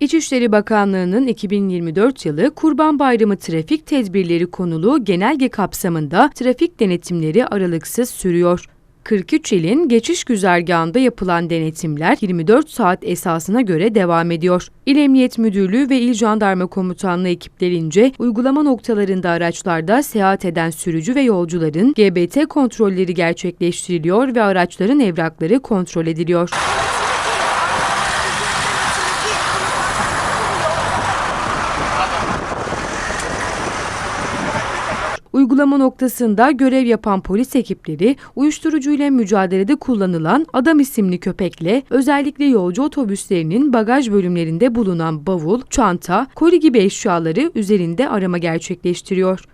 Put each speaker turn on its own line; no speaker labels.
İçişleri Bakanlığı'nın 2024 yılı Kurban Bayramı trafik tedbirleri konulu genelge kapsamında trafik denetimleri aralıksız sürüyor. 43 ilin geçiş güzergahında yapılan denetimler 24 saat esasına göre devam ediyor. İl Emniyet Müdürlüğü ve İl Jandarma Komutanlığı ekiplerince uygulama noktalarında araçlarda seyahat eden sürücü ve yolcuların GBT kontrolleri gerçekleştiriliyor ve araçların evrakları kontrol ediliyor. Uygulama noktasında görev yapan polis ekipleri uyuşturucuyla mücadelede kullanılan Adam isimli köpekle özellikle yolcu otobüslerinin bagaj bölümlerinde bulunan bavul, çanta, koli gibi eşyaları üzerinde arama gerçekleştiriyor.